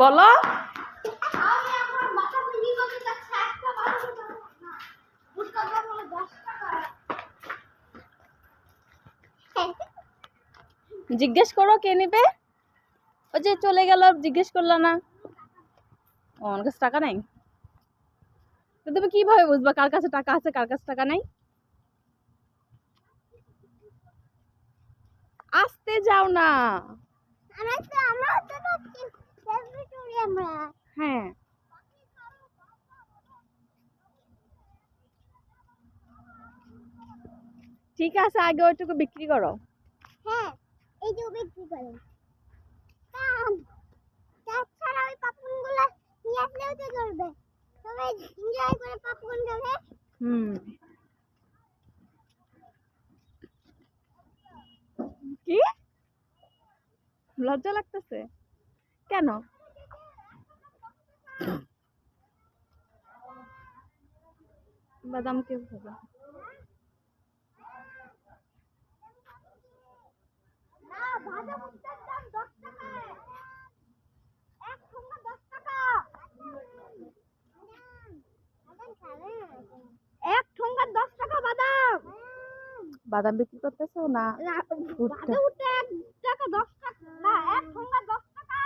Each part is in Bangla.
বলো। জিজ্ঞেস করো কে নেবে? ওই যে চলে গেল, জিজ্ঞেস করল না। ও, আমার কাছে টাকা নাই? তুমি কীভাবে বুঝবা কার কাছে টাকা আছে, কার কাছে টাকা নাই? আসতে যাও না। আমরা তো আমরা তো হ্যাঁ। ঠিক আছে আগে ওইটুকু বিক্রি করো। হ্যাঁ এই যে বিক্রি করে। তাছাড়া ওই পাপনগুলো নিয়ে আসলেও তো চলবে। সবাই এনজয় করে খাবে। হুম। কি? লজ্জা লাগতেছে? কেন? বাদাম কে খাবে এক দশ টাকা। বাদাম। বাদাম বিক্রি করতেছো না ভুট্টা? বাদাম উঠে এক টাকা দশ টাকা না এক ঠোঙ্গা দশ টাকা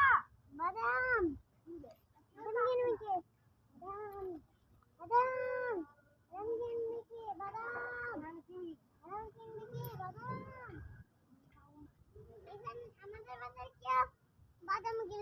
বাদাম রঙিন মিঠে বাদাম বাদাম রঙিন মিঠে বাদাম রঙিন মিঠে বাদাম এখানে আমাদের বাজার কেউ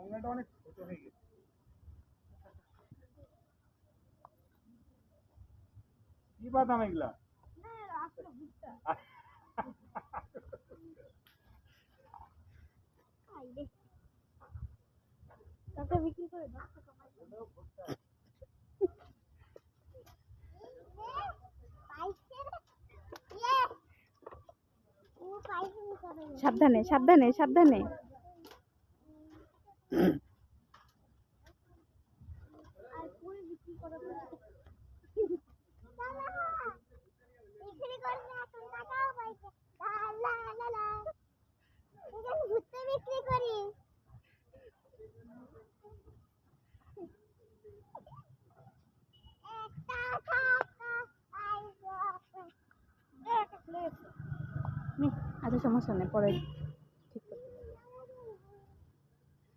আমার অনেক ছোট হয়ে গেছে কি বাদাম এগুলা না আসলে বুঝতে আইলে টাকা বিক্রি করে দশ টাকা সাবধানে সাবধানে সাবধানে। আর বিক্রি আচ্ছা সমস্যা নেই পরে ঠিক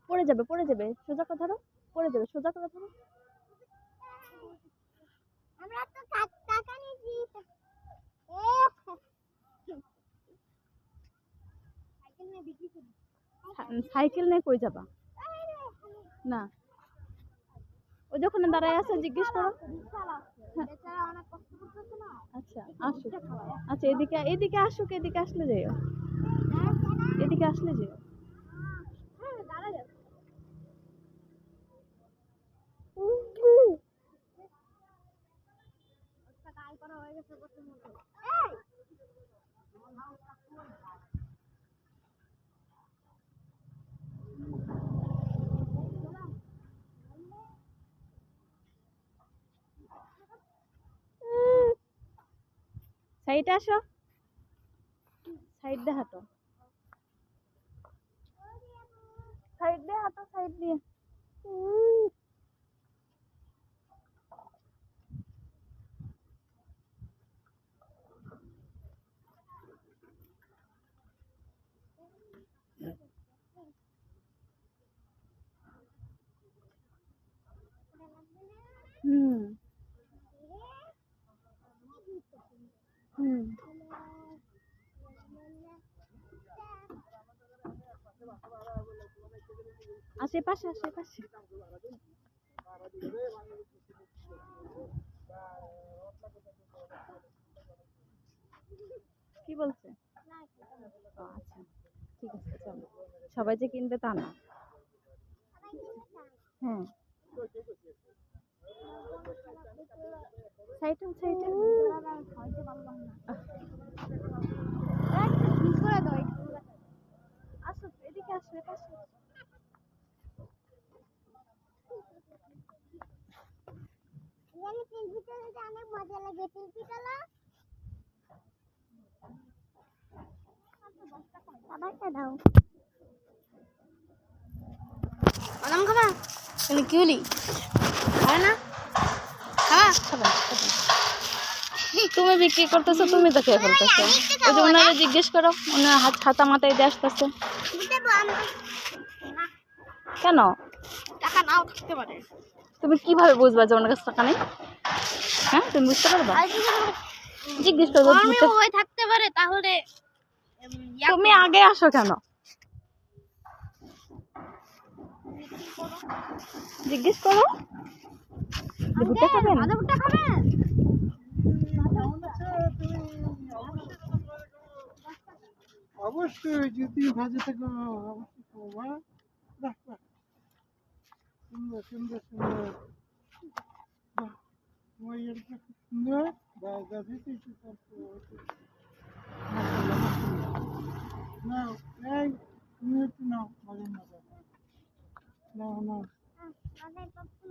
পড়ে যাবে পড়ে যাবে সোজা কথা ধরো পড়ে যাবে সোজা কথা ধরো আমরা তো টাকা নিয়েছি সাইকেল নিয়ে কই যাবা? না। ওই যখন দাঁড়ায় আছে, জিজ্ঞেস করো। আচ্ছা আসুক। আচ্ছা এদিকে এদিকে আসুক, এদিকে আসলে যাইও এদিকে আসলে যেও হ্যাঁ দাঁড়া যাবে কাজ করা হয়ে গেছে বসে মনে এই সাইডে আসো। সাইড দিয়ে হাঁটো। সাইড দিয়ে হাতো সাইড দিয়ে। হুম হুম। আসে পাশে আসে পাশে কি বলছে? আচ্ছা। ঠিক আছে, চলো। সবাই যে কিনবে তা না। হ্যাঁ। দাও একটু। আসো এদিকে আসো খেতে অনেক মজা লাগে তিল পিঠালা খাবারটা দাও বাদাম খাবা তুমি কি বলি খাবে না। তুমি বিক্রি করতেছো, তুমি তো খেয়ে ফেলতেছো। ওই যে ওনারা জিজ্ঞেস করো ওনার হাত খাতা মাথায় দিয়ে আসতেছে। কেন? টাকা নাও থাকতে পারে তুমি কীভাবে বুঝবা যে ওনার কাছে টাকা নেই? হ্যাঁ তুমি বুঝতে পারবা? জিজ্ঞেস করব বুঝতে- থাকতে পারে তাহলে তুমি আগে আসো কেন? জিজ্ঞেস করো। ভুট্টা খাবেন? আদা ভুট্টা খাবেন? অবশ্যই যদি ভাজে থাকো অবশ্যই সুন্দর সুন্দর সুন্দর। বাহ তোমার ইয়েটা খুব সুন্দর। যা দিতে। নাও এই তুমি একটু নাও ভালো না নাও। নাও